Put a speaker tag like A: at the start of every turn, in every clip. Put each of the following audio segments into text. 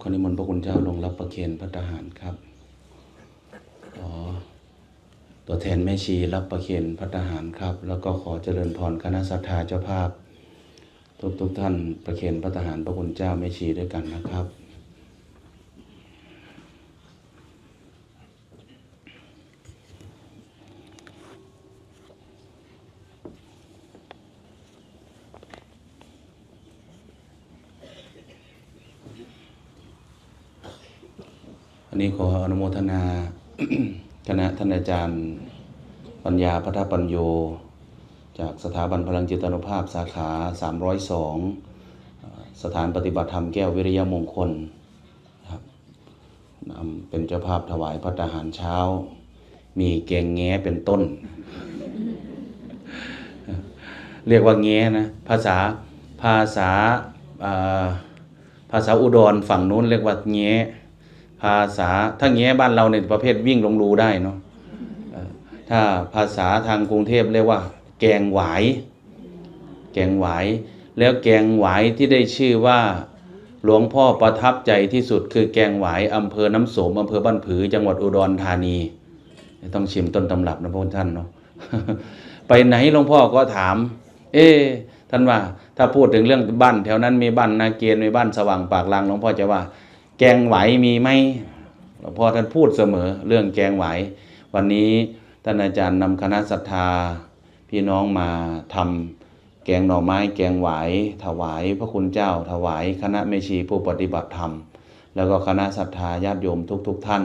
A: ขอนิมนต์พระคุณเจ้าลงรับประเคนพระทหารครับขอตัวแทนแม่ชีรับประเคนพระทหารครับ แล้วก็ขอเจริญพรคณะสัทธาเจ้าภาพ ทุกทุกท่านประเคนพระทหารพระคุณเจ้าแม่ชีด้วยกันนะครับ นี้ขออนุโมทนา คณะท่านอาจารย์ ปัญญาพัฒปัญโย จากสถาบันพลังจิตานุภาพสาขา 302เอ่อสถานปฏิบัติธรรมแก้ววิริยมงคลครับนำเป็นเจ้าภาพถวายพระทหารเช้า มีแกงแง้เป็นต้น เรียกว่าแง้นะ ภาษาภาษาอ่าภาษาอุดรฝั่งนู้นเรียกว่าแง้ ภาษาถ้าแง้บ้านเราในประเภทวิ่งลงรูได้เนาะถ้าภาษาทางกรุงเทพเรียกว่า แกงหวาย แกงหวาย แล้วแกงหวายที่ได้ชื่อว่าหลวงพ่อประทับใจที่สุดคือแกงหวายอำเภอน้ำโสมอำเภอบ้านผือ จังหวัดอุดรธานี ต้องชิมต้นตำรับนะพวกท่านเนาะไปไหนหลวงพ่อก็ถาม เอ๊ท่านว่า ถ้าพูดถึงเรื่องบ้าน แถวนั้นมีบ้านนาเกียนมีบ้านสว่างปากลางหลวงพ่อจะว่า แกงไหวมีไหมหลวงพ่อท่านพูดเสมอเรื่องแกงไหว วันนี้ท่านอาจารย์นำคณะศรัทธา พี่น้องมาทำแกงหน่อไม้ แกงไหว ถวายพระคุณเจ้า ถวายคณะเมชีผู้ปฏิบัติธรรม แล้วก็คณะศรัทธาญาติโยมทุกๆทท่าน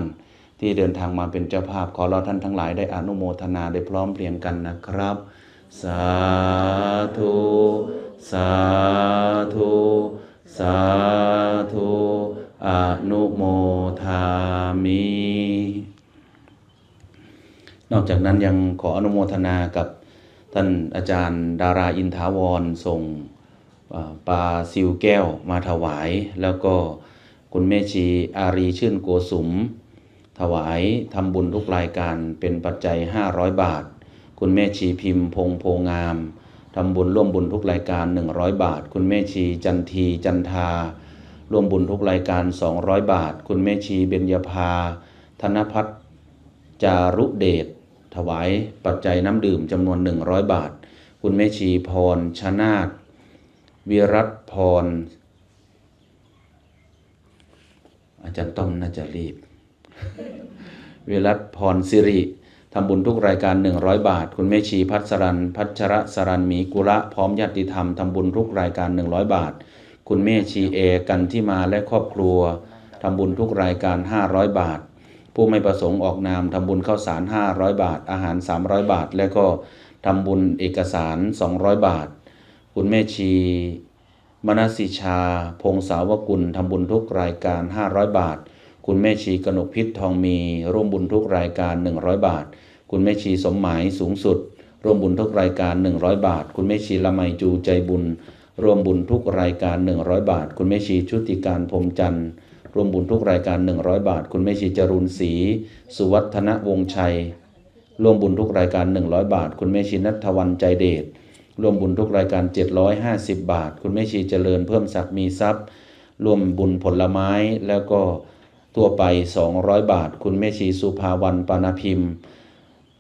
A: ที่เดินทางมาเป็นเจ้าภาพขอเราท่านทั้งหลายได้อนุโมทนาได้พร้อมเพรียงกันนะครับ สาธุ สาธุ สาธุ อนุโมทามิ นอกจากนั้นยังขออนุโมทนากับท่านอาจารย์ดาราอินทาวรส่งปลาซิวแก้วมาถวาย แล้วก็คุณแม่ชีอารีชื่นโกสุม ถวายทำบุญทุกรายการเป็นปัจจัย 500 บาท คุณแม่ชีพิมพ์พงโพงามทำบุญร่วมบุญทุกรายการ 100 บาท คุณแม่ชีจันทีจันทา ร่วมบุญทุกรายการ 200 บาท คุณแม่ชีเบญญาภา ธนพัฒน์จารุเดช ถวายปัจจัยน้ำดื่มจำนวน 100 บาท คุณแม่ชีพรชนาตวิรัตพร อาจารย์ต้อมน่าจะรีบ วิรัตพรสิริทำบุญทุกรายการ 100 บาท คุณแม่ชีพัสรัน พัชระสรันมีกุระ พร้อมญาติธรรม ทำบุญทุกรายการ 100 บาท คุณแม่ชีเอกันที่มาและครอบครัวทำบุญทุกรายการ 500 บาท ผู้ไม่ประสงค์ออกนามทำบุญข้าวสาร 500 บาท อาหาร 300 บาท และก็ทำบุญเอกสาร 200 บาท คุณแม่ชีมนสิชา พงสาวกุลทำบุญทุกรายการ 500 บาท คุณแม่ชีกนกพิษทองมี ร่วมบุญทุกรายการ 100 บาท คุณแม่ชีสมหมายสูงสุด ร่วมบุญทุกรายการ 100 บาท คุณแม่ชีละไมจูใจบุญ รวมบุญทุกรายการ 100 บาท คุณแม่ชีชุติการพรมจันทร์รวมบุญทุกรายการ 100 บาท คุณแม่ชีจรุนศรีสุวัฒนวงศ์ชัย รวมบุญทุกรายการ 100 บาท คุณแม่ชีนัทวันใจเดชรวมบุญทุกรายการ 750 บาท คุณแม่ชีเจริญเพิ่มศักดิ์มีทรัพย์ รวมบุญผลไม้แล้วก็ทั่วไป 200 บาท คุณแม่ชีสุภาวันปานาพิมพ์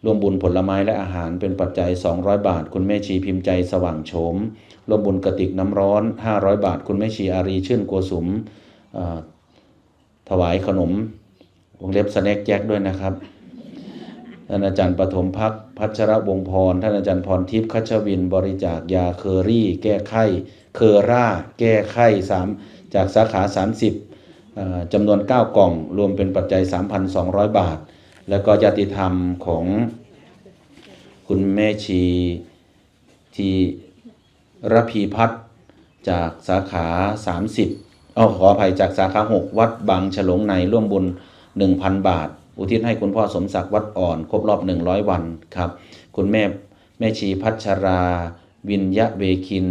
A: รวมบุญผลไม้และอาหารเป็นปัจจัย 200 บาท คุณแม่ชีพิมพ์ใจสว่างโฉม รวมบุญกระติกน้ำร้อน 500 บาท คุณแม่ชีอารีชื่นโกสุมถวายขนมวงเล็บสแน็คแจ็คด้วยนะครับท่านอาจารย์ปฐมพักพัชระวงพร ท่านอาจารย์พรทิพย์คัชวิน บริจาคยาเคอรี่ แก้ไข้ เคอร่า แก้ไข้สามจากสาขา 30จำนวน 9 กล่อง รวมเป็นปัจจัย 3,200 บาท แล้วก็ญาติธรรมของคุณแม่ชีที่ ระพีพัฒน์จากสาขา 30เอาขออภัยจากสาขา 6 วัดบางฉลงในร่วมบุญ 1,000 บาท อุทิศให้คุณพ่อสมศักดิ์วัดอ่อน ครบรอบ 100 วันครับ คุณแม่แม่ชีพัชรา วินยะเวคิน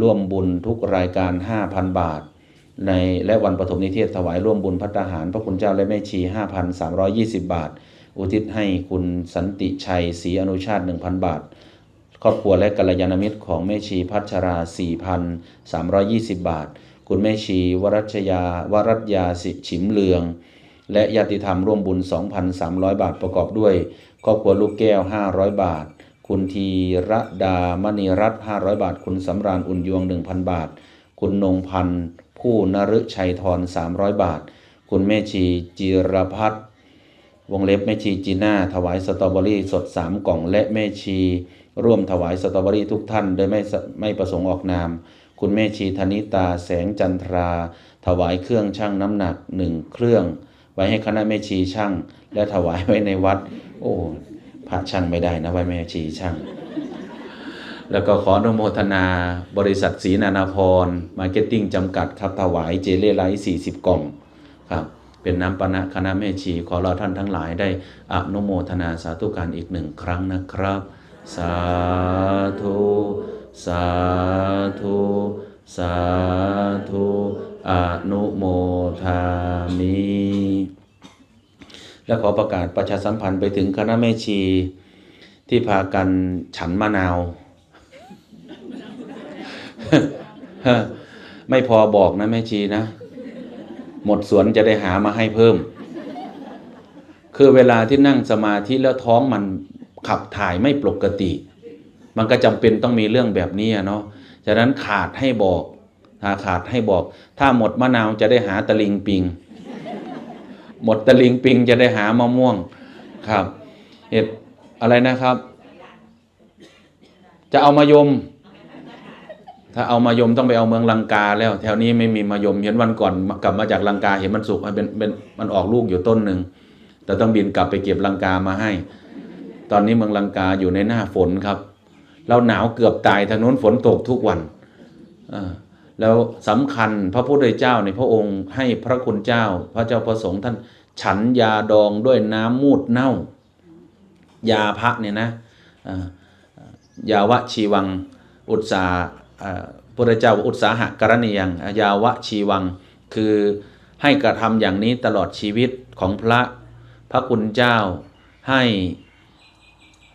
A: ร่วมบุญทุกรายการ 5,000 บาท ในและวันปฐมนิเทศถวายร่วมบุญพัฒหาร พระคุณเจ้าและแม่ชี 5,320 บาท อุทิศให้คุณสันติชัยศรีอนุชาติ 1,000 บาท ครอบครัวและกัลยาณมิตรของแม่ชีพัชรา 4,320 บาท คุณแม่ชี วรัชยาวรัตยาสิฉิมเลือง และญาติธรรมร่วมบุญ 2,300 บาทประกอบด้วย ครอบครัวลูกแก้ว 500 บาท คุณธีรดามณีรัตน์500 บาท คุณสำราญอุ่นยวง 1,000 บาท คุณนงพันธ์ผู้นฤชัยทร300 บาท คุณแม่ชีจิรพัฒน์วงเล็บแม่ชีจีน่าถวายสตรอเบอรี่สด 3 กล่องและแม่ชี ร่วมถวายสตรอเบอรี่ทุกท่าน โดยไม่ไม่ประสงค์ออกนาม คุณแม่ชีธนิตาแสงจันทรา ถวายเครื่องชั่งน้ำหนักหนึ่งเครื่อง ไว้ให้คณะแม่ชีช่างและถวายไว้ในวัด โอ้พระช่างไม่ได้นะไว้แม่ชีช่าง แล้วก็ขออนุโมทนาบริษัทศรีนานาพรมาร์เก็ตติ้งจำกัดครับถวายเจเล่ไลท์40 กล่องครับเป็นน้ำปนะคณะแม่ชี ขอเราท่านทั้งหลายได้อนุโมทนาสาธุการอีกหนึ่งครั้งนะครับ สาธุสาธุสาธุอนุโมทามิและขอประกาศประชาสัมพันธ์ไปถึงคณะแม่ชี ที่พากันฉันมะนาว ไม่พอบอกนะแม่ชีนะ หมดสวนจะได้หามาให้เพิ่ม คือเวลาที่นั่งสมาธิแล้วท้องมัน ขับถ่ายไม่ปกติ มันก็จำเป็นต้องมีเรื่องแบบนี้เนาะฉะนั้นขาดให้บอกถ้าขาดให้บอก ถ้าหมดมะนาวจะได้หาตะลิงปิง หมดตะลิงปิงจะได้หามะม่วงครับเห็ดอะไรนะครับ จะเอามายม ถ้าเอามายมต้องไปเอาเมืองลังกาแล้ว แถวนี้ไม่มีมายมเห็นวันก่อนกลับมาจากลังกาเห็นมันสุกมันเป็นเป็นมันออกลูกอยู่ต้นหนึ่งแต่ต้องบินกลับไปเก็บลังกามาให้ ตอนนี้เมืองลังกาอยู่ในหน้าฝนครับ เราหนาวเกือบตายทางนู้นฝนตกทุกวันแล้วสำคัญพระพุทธเจ้าในพระองค์ให้พระคุณเจ้า พระเจ้าประสงค์ท่านฉันยาดองด้วยน้ำมูดเน่า ยาพระเนี่ยนะยาวะชีวังอุตสาพระเจ้าอุตสาหะกรณียังยาวะชีวังคือให้กระทำอย่างนี้ตลอดชีวิตของพระพระคุณเจ้าให้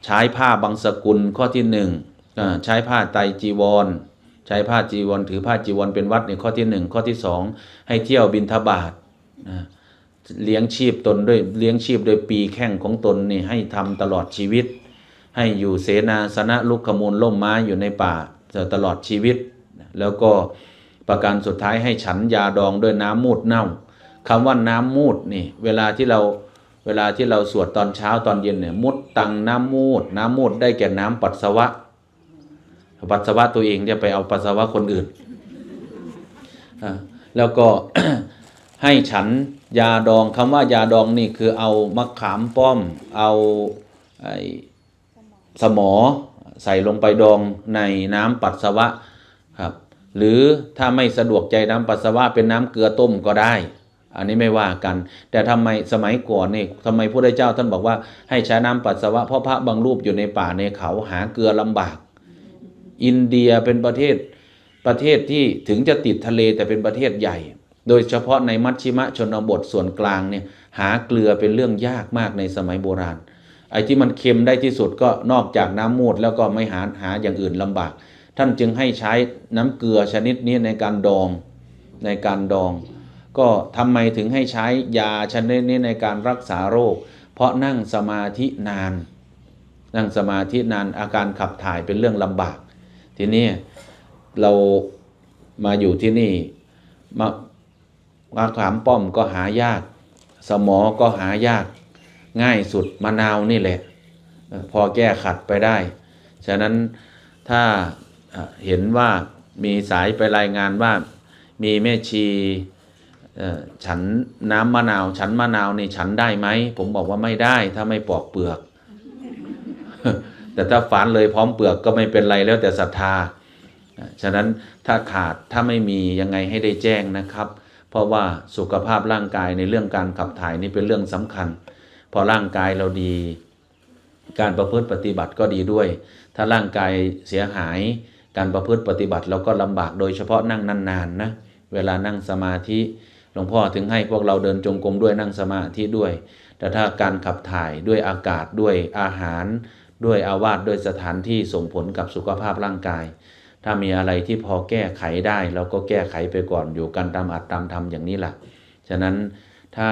A: ใช้ผ้าบางสกุลข้อที่หนึ่งใช้ผ้าไตจีวร ใช้ผ้าจีวร ถือผ้าจีวรเป็นวัดในข้อที่หนึ่งข้อที่สองให้เที่ยวบินทบาทเลี้ยงชีพตนด้วยเลี้ยงชีพโดยปีแข้งของตนนี่ให้ทำตลอดชีวิต ให้อยู่เสนาสนะลุกขมูลล่มไม้อยู่ในป่าตลอดชีวิต แล้วก็ประการสุดท้ายให้ฉันยาดองด้วยน้ำมูดเน่าคำว่าน้ำมูดนี่เวลาที่เรา เวลาที่เราสวดตอนเช้าตอนเย็นเนี่ยมุดตังน้ำมูด น้ำมูดได้แก่น้ำปัสสาวะ ปัสสาวะตัวเองจะไปเอาปัสสาวะคนอื่น แล้วก็ให้ฉันยาดองคำว่ายาดองนี่คือเอามะขามป้อม เอาไอ้สมอใส่ลงไปดองในน้ำปัสสาวะครับ หรือถ้าไม่สะดวกใจน้ำปัสสาวะเป็นน้ำเกลือต้มก็ได้ อันนี้ไม่ว่ากัน แต่ทำไมสมัยก่อนนี่ทำไมพระเจ้าท่านบอกว่าให้ใช้น้ำปัสสาวะเพราะพระบางรูปอยู่ในป่าในเขาหาเกลือลำบาก อินเดียเป็นประเทศประเทศที่ถึงจะติดทะเลแต่เป็นประเทศใหญ่ โดยเฉพาะในมัชชิมะชนบทส่วนกลางเนี่ยหาเกลือเป็นเรื่องยากมากในสมัยโบราณ ไอ้ที่มันเค็มได้ที่สุดก็นอกจากน้ำมูดแล้วก็ไม่หาหาอย่างอื่นลำบาก ท่านจึงให้ใช้น้ำเกลือชนิดนี้ในการดองในการดอง ก็ทำไมถึงให้ใช้ยาชนิดนี้ในการรักษาโรค เพราะนั่งสมาธินาน นั่งสมาธินานอาการขับถ่ายเป็นเรื่องลำบาก ทีนี้เรามาอยู่ที่นี่มามาขามป้อมก็หายาก สมอก็หายาก ง่ายสุดมะนาวนี่แหละ พอแก้ขัดไปได้ ฉะนั้นถ้าเห็นว่ามีสายไปรายงานว่ามีแม่ชี ฉันน้ำมะนาว ฉันมะนาวนี่ฉันได้ไหม ผมบอกว่าไม่ได้ถ้าไม่ปอกเปลือก แต่ถ้าฝานเลยพร้อมเปลือกก็ไม่เป็นไรแล้วแต่ศรัทธา ฉะนั้นถ้าขาดถ้าไม่มียังไงให้ได้แจ้งนะครับ เพราะว่าสุขภาพร่างกายในเรื่องการขับถ่ายนี่เป็นเรื่องสำคัญ พอร่างกายเราดี การประพฤติปฏิบัติก็ดีด้วย ถ้าร่างกายเสียหายการประพฤติปฏิบัติเราก็ลำบากโดยเฉพาะนั่งนานๆนะเวลานั่งสมาธิ หลวงพ่อถึงให้พวกเราเดินจงกรมด้วยนั่งสมาธิด้วย แต่ถ้าการขับถ่ายด้วยอากาศด้วยอาหาร ด้วยอาวาสด้วยสถานที่ส่งผลกับสุขภาพร่างกาย ถ้ามีอะไรที่พอแก้ไขได้เราก็แก้ไขไปก่อนอยู่กันตามอัดตามธรรมอย่างนี้แหละฉะนั้นถ้า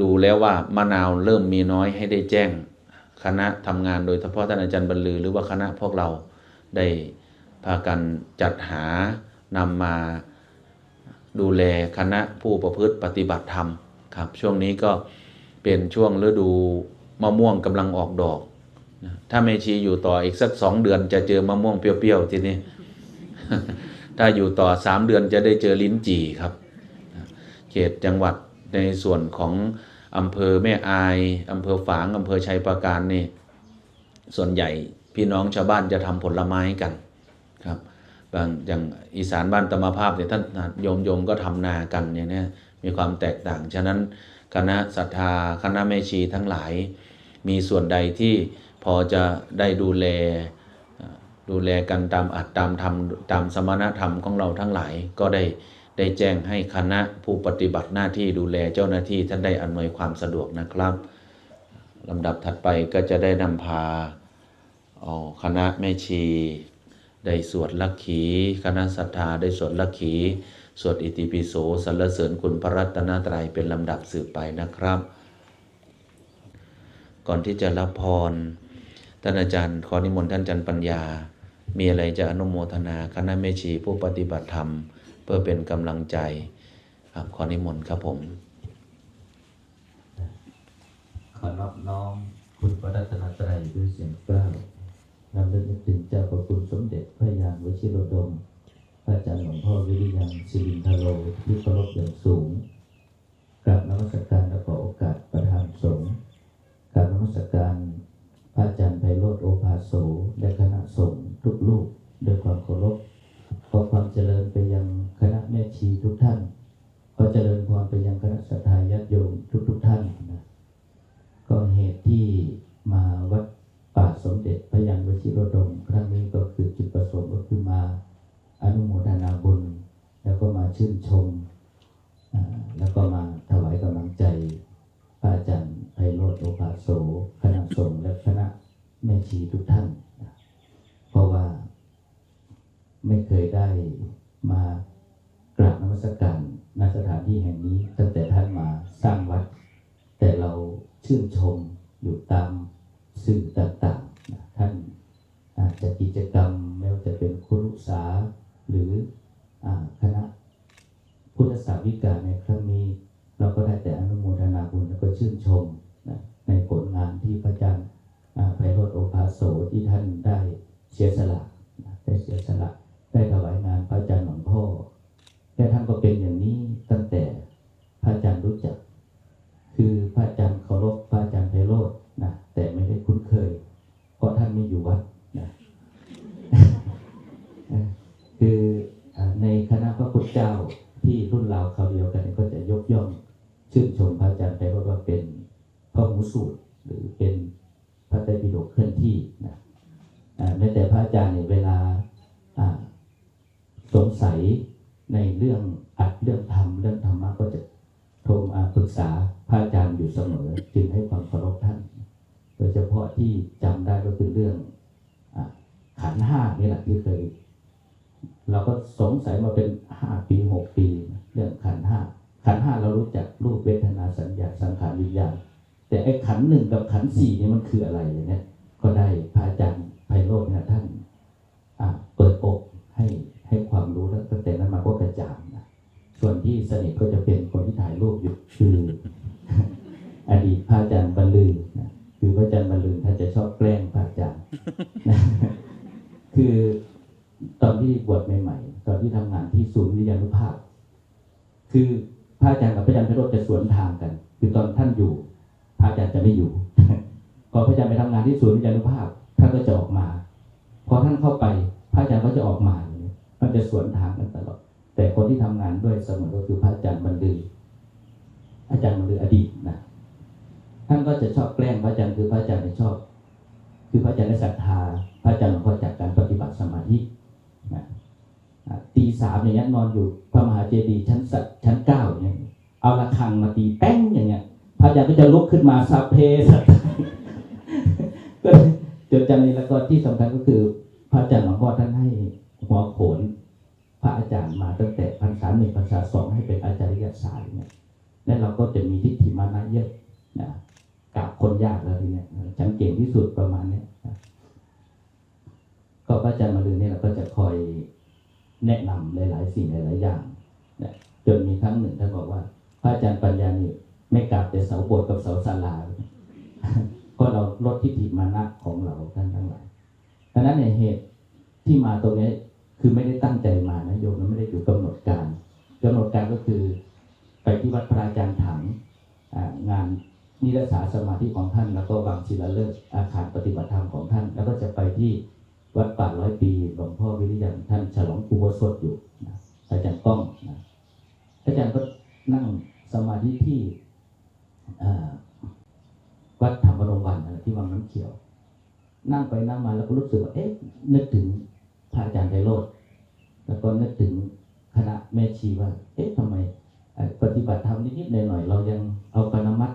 A: ดูแล้วว่ามะนาวเริ่มมีน้อยให้ได้แจ้งคณะทำงานโดยเฉพาะท่านอาจารย์บรรลือ หรือว่าคณะพวกเราได้พากันจัดหานำมา ดูแลคณะผู้ประพฤติปฏิบัติธรรมครับ ช่วงนี้ก็เป็นช่วงฤดูมะม่วงกำลังออกดอกนะถ้าเมชีอยู่ต่ออีกสักสองเดือนจะเจอมะม่วงเปรี้ยวๆทีนี้ ถ้าอยู่ต่อสามเดือนจะได้เจอลิ้นจี่ครับ เขตจังหวัดในส่วนของอำเภอแม่อายอำเภอฝางอำเภอชัยปราการนี่ส่วนใหญ่พี่น้องชาวบ้านจะทำผลไม้กันครับ บางอย่างอีสานบ้านตมภาพเนี่ยท่านโยมโยมก็ทำนากันเนี่ยนะมีความแตกต่าง ฉะนั้นคณะศรัทธาคณะแม่ชีทั้งหลาย มีส่วนใดที่พอจะได้ดูแลดูแลกันตามอัดตามธรรมตามสมณธรรมของเราทั้งหลายก็ได้ได้แจ้งให้คณะผู้ปฏิบัติหน้าที่ดูแลเจ้าหน้าที่ท่านได้อำนวยความสะดวกนะครับลำดับถัดไปก็จะได้นำพาเอาคณะแม่ชี ได้สวดลักขี คณะศรัทธาได้สวดลักขี สวดอิติปิโสสรรเสริญคุณพระรัตนตรัยเป็นลำดับสืบไปนะครับ ก่อนที่จะรับพร ท่านอาจารย์ขอนิมนต์ท่านอาจารย์ปัญญา มีอะไรจะอนุโมทนาคณะแม่ชีผู้ปฏิบัติธรรม เพื่อเป็นกำลังใจครับขอนิมนต์ครับผม
B: ขอนอบน้อมคุณพระรัตนตรัยด้วยเสียงกล้า เรื่องนึกถึงเจ้าประคุณสมเด็จพระยานวชิโรดม พระอาจารย์หลวงพ่อวิริยังศิรินทโรที่เคารพอย่างสูงกราบนมัสการและขอโอกาสประธานสงฆ์กราบนมัสการพระอาจารย์ไพโรธโอภาโสและคณะสงฆ์ทุกรูปด้วยความเคารพขอความเจริญไปยังคณะแม่ชีทุกท่านขอเจริญพรไปยังคณะสัตยาญาติโยมทุกๆท่านนะก็เหตุที่มาวัด สมเด็จพระยันวชิรดมครั้งนี้ก็คือจุดประสงค์ก็คือมาอนุโมทนาบุญ แล้วก็มาชื่นชม แล้วก็มาถวายกำลังใจพระอาจารย์ไพโรธโอภาโสคณะสงฆ์และคณะแม่ชีทุกท่านนะเพราะว่าไม่เคยได้มากราบนมัสการณสถานที่แห่งนี้ตั้งแต่ท่านมาสร้างวัด แต่เราชื่นชมอยู่ตามสื่อต่างๆนะท่านอาจจะกิจกรรมไม่ว่าจะเป็นครุสาหรืออาคณะพุทธศาสนิกาในครั้งนี้ เราก็ได้แต่อนุโมทนาบุญแล้วก็ชื่นชมนะในผลงานที่พระอาจารย์อ่าไพโรธโอภาโสที่ท่านได้เสียสละนะได้เสียสละ ได้ถวายงานพระอาจารย์หลวงพ่อแต่ท่านก็เป็นอย่างนี้ตั้งแต่พระอาจารย์รู้จัก คือพระอาจารย์เคารพพระอาจารย์ไพโรจน์นะแต่ไม่ได้คุ้นเคย เพราะท่านไม่อยู่วัดนะ คืออ่าในคณะพระพุทธเจ้าที่รุ่นราวเขาวเดียวกันก็จะยกย่องชื่นชมพระอาจารย์ไพโรจน์ว่าเป็นพระหูสูตรหรือเป็นพระไตรปิฎกเคลื่อนที่นะอ่าแม้แต่พระอาจารย์เนี่ยเวลาอ่าสงสัยในเรื่องอัดเรื่องธรรมเรื่องธรรมะก็จะ โทรมาปรึกษาพระอาจารย์อยู่เสมอ จึงให้ความเคารพท่าน โดยเฉพาะที่จำได้ก็คือเรื่องอะขันธ์ห้านี่แหละที่เคย เราก็สงสัยมาเป็นห้าปีหกปี เรื่องขันธ์ห้าขันธ์ห้าเรารู้จักรูปเวทนาสัญญาสังขารวิญญาณแต่ไอ้ขันหนึ่งกับขันสี่นี่มันคืออะไรเนี่ยก็ได้ ท่านก็จะชอบแกล้ สิ่งหลายๆอย่างนะจนมีครั้งหนึ่งท่านบอกว่า พระอาจารย์ปัญญาเนี่ยไม่กราบแต่เสาโบสถ์กับเสาศาลาก็เราลดทิฏฐิมานะของเราท่านทั้งหลายดังนั้นในเหตุที่มาตรงนี้คือไม่ได้ตั้งใจมานะโยมมันไม่ได้อยู่กำหนดการกำหนดการก็คือ ไปที่วัดพระอาจารย์ถังงานนิรศาสมาธิของท่าน แล้วก็วางศิลาฤกษ์อาคารปฏิบัติธรรมของท่าน แล้วก็จะไปที่วัดป่าร้อยปีหลวงพ่อวิริยังท่านฉลองอุโบสถอยู่ อาจารย์ก้องนะอาจารย์ก็นั่งสมาธิที่วัดธรรมรงวันที่วังน้ำเขียว นั่งไปนั่งมาแล้วก็รู้สึกว่าเอ๊ะนึกถึงพระอาจารย์ไพโรธแล้วก็นึกถึงคณะแม่ชีว่า เอ๊ะทำไม ปฏิบัติธรรมนิดๆหน่อยๆเรายังเอาปานมัต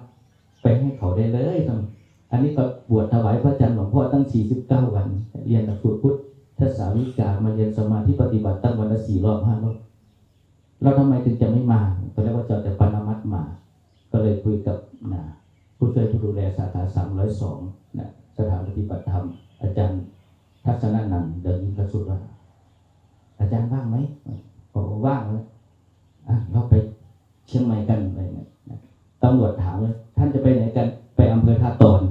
B: ไปให้เขาได้เลยทำอันนี้ก็บวชถวายพระอาจารย์หลวงพ่อตั้ง 49 วัน เรียนหลักสูตรพุทธศาวิกามาเรียนสมาธิปฏิบัติตั้งวันละสี่รอบห้ารอบ เราทำไมถึงจะไม่มาตอนแรกว่าจะเอแต่ปานามัตมา ก็เลยคุยกับนะผู้ช่วยผู้ดูแลสาขา302นะสถานปฏิบัติธรรม อาจารย์ทัศนนันเดินยิงกระสุดว่าอาจารย์ว่างไหมบอกว่าว่างแล้วเราไปเชียงใหม่กันอะไรเงี้ยตำรวจถามเลยท่านจะไปไหนกันไปอำเภอท่าตอน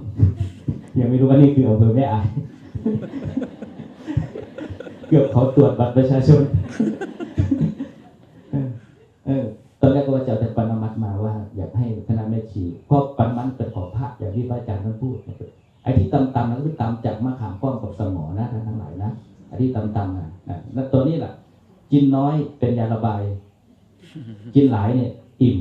B: ยังไม่รู้ว่านี่คืออำเภอแม่อาย เกือบเขาตรวจบัตรประชาชน นน้อยเป็นยาระบาย กินหลายเนี่ย อิ่ม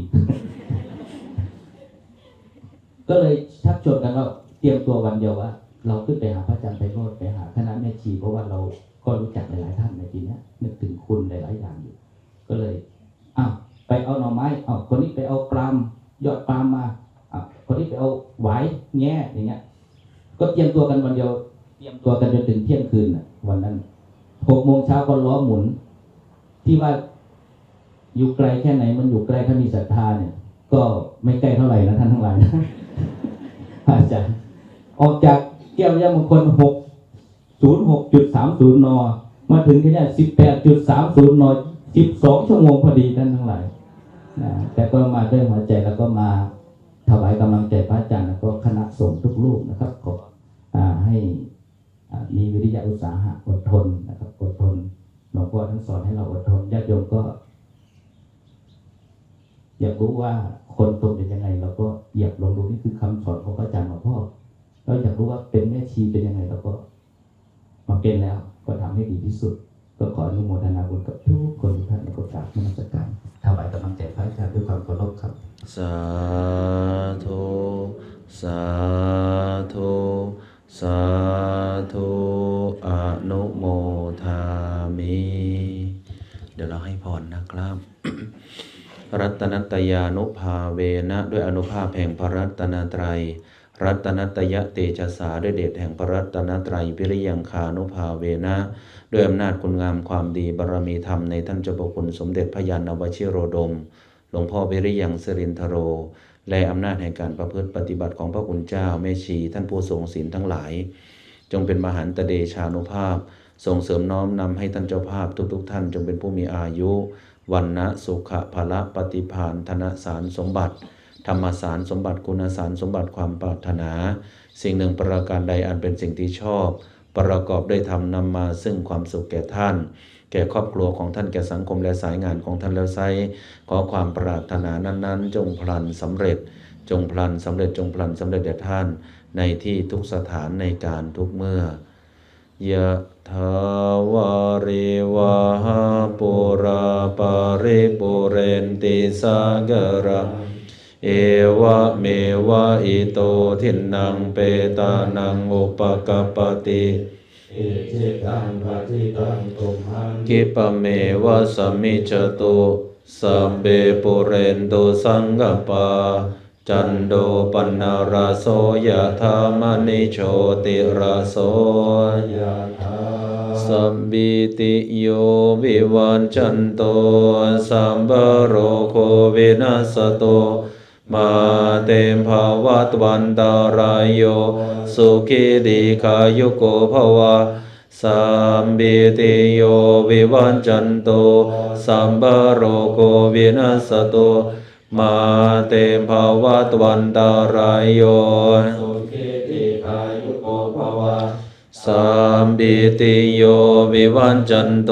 B: ก็เลยชักชวนกันว่าเตรียมตัววันเดียวว่าเราขึ้นไปหาพระอาจารย์ไพโรธไปหาคณะแม่ชีเพราะว่าเราก็รู้จักหลายๆท่านในทีเนี้ยนึกถึงคุณหลายๆอย่างอยู่ ก็เลยอ้าวไปเอาหน่อไม้อ้าวคนนี้ไปเอาปลามยอดปลามมาอ้าวคนนี้ไปเอาไหวแง่อย่างเงี้ย ก็เตรียมตัวกันวันเดียว เตรียมตัวกันจนถึงเที่ยงคืนน่ะวันนั้นหกโมงเช้าก็ล้อหมุน ที่ว่าอยู่ไกลแค่ไหนมันอยู่ใกลถ้ามีศรัทธาเนี่ย ก็ไม่ใกล้เท่าไหร่นะท่านทั้งหลายนะพระอาจารย์ออกจากแก้วยามงคลหกศูนย์หกจุดสามศูนย์นมาถึงที่นี่สิบแปดจุดสามศูนย์นสิบสองชั่วโมงพอดีท่านทั้งหลายนะแต่ก็มาด้วยหัวใจแล้วก็มาถวายกำลังใจพระอาจารย์แล้วก็คณะสงฆ์ทุกรูปนะครับขอให้มีวิริยะอุตสาหะอดทนนะครับอดทน ลวงพ่อท่านสอนให้เราอดทนญาติโยมก็ อยากรู้ว่าคนตนเป็นยังไงเราก็เหยียบลงดูนี่คือคำสอนของพระอาจารย์หลวงพ่อเราอยากรู้ว่าเป็นแม่ชีเป็นยังไงเราก็ มาเป็นแล้วก็ทำให้ดีที่สุด ก็ขออนุโมทนาบุญกับทุกคนทุกท่านในโอกาสนมัสการถวายกำลังใจพระอาจารย์ด้วยความเคารพครับ
A: สา ตนตยานุภาเวนะด้วยอนุภาพแห่งพระรัตนตรัย รัตนตยะเตชะสาด้วยเดชแห่งพระรัตนตรัยวิริยังคานุภาเวนะด้วยอำนาจคุณงามความดีบารมีธรรมในท่านเจ้าพระคุณสมเด็จพระยานวชิโรดม หลวงพ่อวิริยังสิรินทโร และอำนาจแห่งการประพฤติปฏิบัติของพระคุณเจ้าแม่ชี ท่านผู้ทรงศีลทั้งหลาย จงเป็นมหันตเดชานุภาพส่งเสริมน้อมนำให้ท่านเจ้าภาพทุกๆท่านจงเป็นผู้มีอายุ วันนะสุขะภละปฏิภาณธนสารสมบัติ ธรรมสารสมบัติคุณสารสมบัติความปรารถนา สิ่งหนึ่งประการใดอันเป็นสิ่งที่ชอบ ประกอบด้วยธรรมนำมาซึ่งความสุขแก่ท่าน แก่ครอบครัวของท่านแก่สังคมและสายงานของท่านแล้วไซขอความปรารถนานั้น ๆ จงพลันสำเร็จ จงพลันสำเร็จจงพลันสำเร็จแด่ท่าน ในที่ทุกสถานในการทุกเมื่อ ยะทาวาริวาหาปุราปาริปุเรนติสากระเอวะเมวะอิโตทินังเปตานังอุปกปติ
C: เอเจตังปฏิตังตุมหัง
A: กิปเมวะสมิจตุสัมเบปุเรนโตสังกปา จันโดปนนาราโสยะธามณิโชติราโส
C: ยะถา
A: สัมบิติโยวิวันจันโตสัมบโรโควินัสโตมาเตมภาวัตวันตารายโยสุขีดีขายุโกภวะสัมบิติโยวิวันจันโตสัมบโรโควินัสโต มาเตมภาวัตวันตารายโย
C: สุขิติขายุโกภวะ
A: สัมบิติโยวิวันจันโต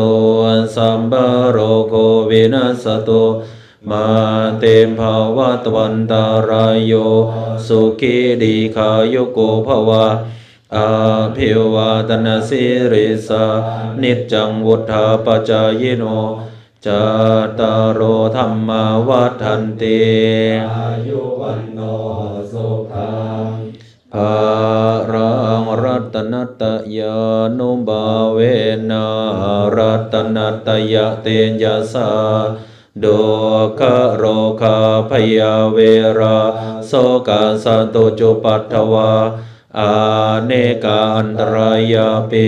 A: สัมบโรโควินัสโตมาเตมภาวะตวันตารายโยสุขีดีขายุโกภวะอาภิวาตนาสิริสานิจจังวุธาปจายโน จาตารโอธรรมาวัฏันติ
C: อายุวันโนสุขัง
A: ภารังรัตนตยานุบาเวนะรัตนตยะเตญยสาโดคะโรคาพยาเวราโสกาสตุจุปัตถวาอาเนกาอันตรายาปิ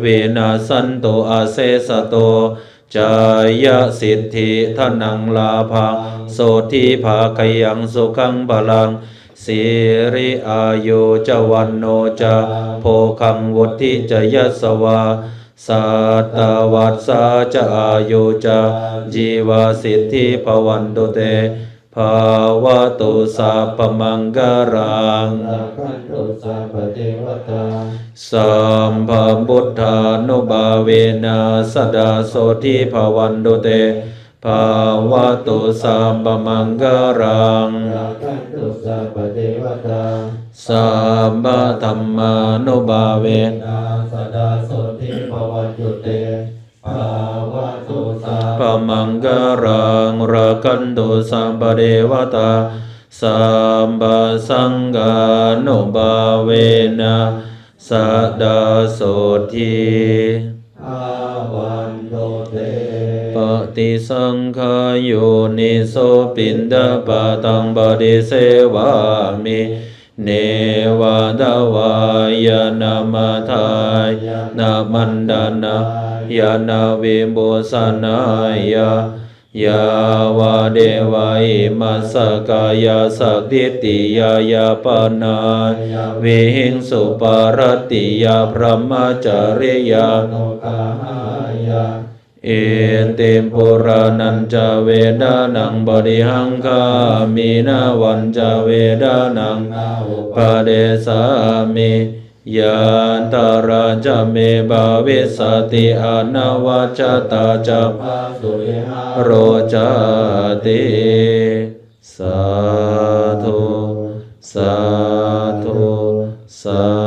A: เวนัสันโตอาเซสโต จายสิทธิทนังลาภังโสทิภาคยังสุขังบาลังสิริอายุจวันโนจะโพคังวุธิจยสวาสัตวัสสาจะอายุจะจีวาสิทธิภวันตุเต ภาวะตุสัพพมังกรัง
C: สัพพันตุสัพพเทวตา
A: สัมภพุทธานุบาเวนะสดาโสทิภวันตุเตภาวะตุสัพพมังกรัง
C: สัพพันตุสัพพเทวตา
A: สัมปธรรมานุบาเว
C: นาสดาโสติภวันตุเตภา วะตุสัพ
A: ปมังกรังรักันตุสัมปเดวตาสัมปสังกานุบาเวนะสดาโสที
C: อาวันโตเต
A: ปฏิสังขายโยนิโสปินดาปะตังบดิเสวามิเนวาดาวายนามาทายนามันดานา ยานาวิบุสนายายาวาเดวายมัสสกายาสักดิติยายาปนายวิหิงสุปารติยาพระมจาริยา
C: โนกาหายา
A: เอเตมปุรานันจาเวดานังบริหังคามีนาวันจาเวดานัง
C: นาอุ
A: ปะเดสามิ ยานตราจเมบาวิสติอนาวาจตาจะ
C: พาสุริหา
A: โรจาติสาธุสาธุสา